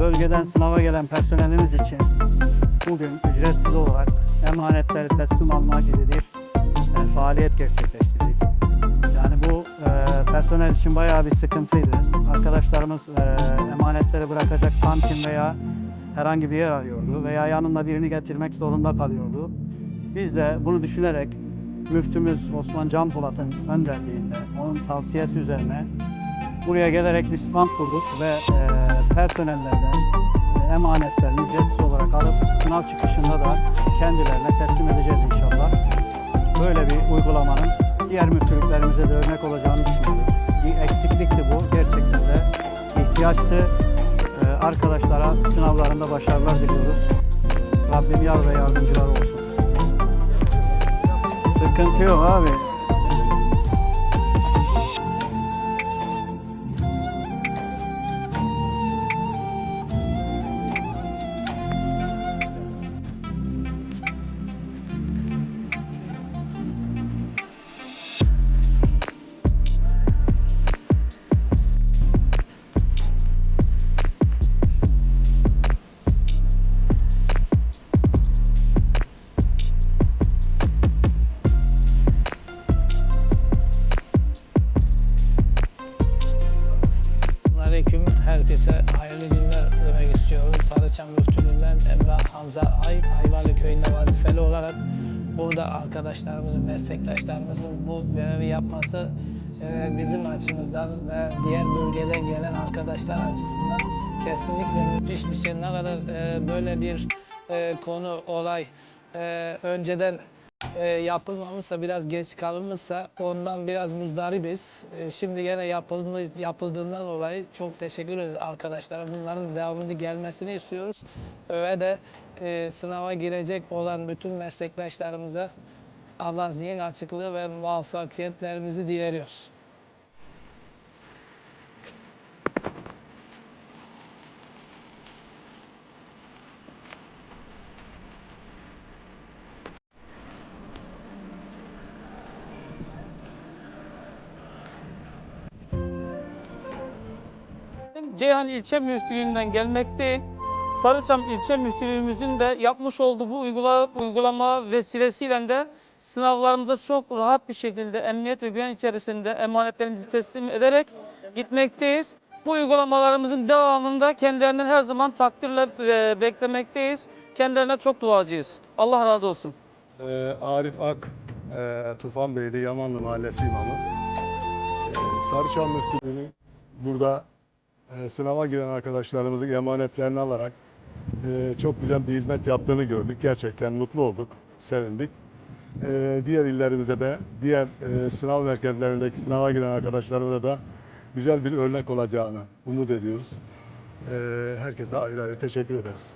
bölgeden sınava gelen personelimiz için bugün ücretsiz olarak emanetleri teslim alma gibi bir e, faaliyet gerçekleştirdik. Yani bu e, personel için bayağı bir sıkıntıydı. Arkadaşlarımız e, emanetleri bırakacak kantin veya herhangi bir yer arıyordu veya yanında birini getirmek zorunda kalıyordu. Biz de bunu düşünerek müftümüz Osman Can Polat'ın önderliğinde, onun tavsiyesi üzerine buraya gelerek bir stand kurduk ve e, personellerden e, emanetlerini ücretsiz olarak alıp sınav çıkışında da kendilerine teslim edeceğiz inşallah. Böyle bir uygulamanın diğer müftülüklerimize de örnek olacağını düşünüyoruz. Bir eksiklikti bu. Gerçekten de ihtiyaçtı. E, arkadaşlara sınavlarında başarılar diliyoruz. Rabbim yar ve yardımcılar olsun. Sıkıntı yok abi. Hamza Ay, Ayvalı Köyü'nde vazifeli olarak burada arkadaşlarımızın, meslektaşlarımızın bu görevi yapması e, bizim açımızdan ve diğer bölgeden gelen arkadaşlar açısından kesinlikle müthiş bir şey. Ne kadar e, böyle bir e, konu, olay önceden e, yapılmamışsa, biraz geç kalınmışsa ondan biraz muzdaribiz. E, şimdi gene yapıldı, yapıldığından dolayı çok teşekkür ederiz arkadaşlara. Bunların devamını gelmesini istiyoruz. Ve de e, sınava girecek olan bütün meslektaşlarımıza Allah zihin açıklığı ve muvaffakiyetlerimizi dileriyoruz. Ceyhan İlçe Müftülüğü'nden gelmekteyim. Sarıçam İlçe Müftülüğümüzün de yapmış olduğu bu uygula, uygulama vesilesiyle de sınavlarımızda çok rahat bir şekilde emniyet ve güven içerisinde emanetlerimizi teslim ederek gitmekteyiz. Bu uygulamalarımızın devamında kendilerinden her zaman takdirle e, beklemekteyiz. Kendilerine çok duacıyız. Allah razı olsun. Ee, Arif Ak, e, Tufanbeyli Yamanlı Mahallesi imamı. Ee, Sarıçam Müftülüğü'nün burada e, sınava giren arkadaşlarımızın emanetlerini alarak e, çok güzel bir hizmet yaptığını gördük. Gerçekten mutlu olduk, sevindik. Ee, diğer illerimize de, diğer e, sınav merkezlerindeki sınava giren arkadaşlarımıza da güzel bir örnek olacağını umut ediyoruz. Ee, herkese ayrı ayrı teşekkür ederiz.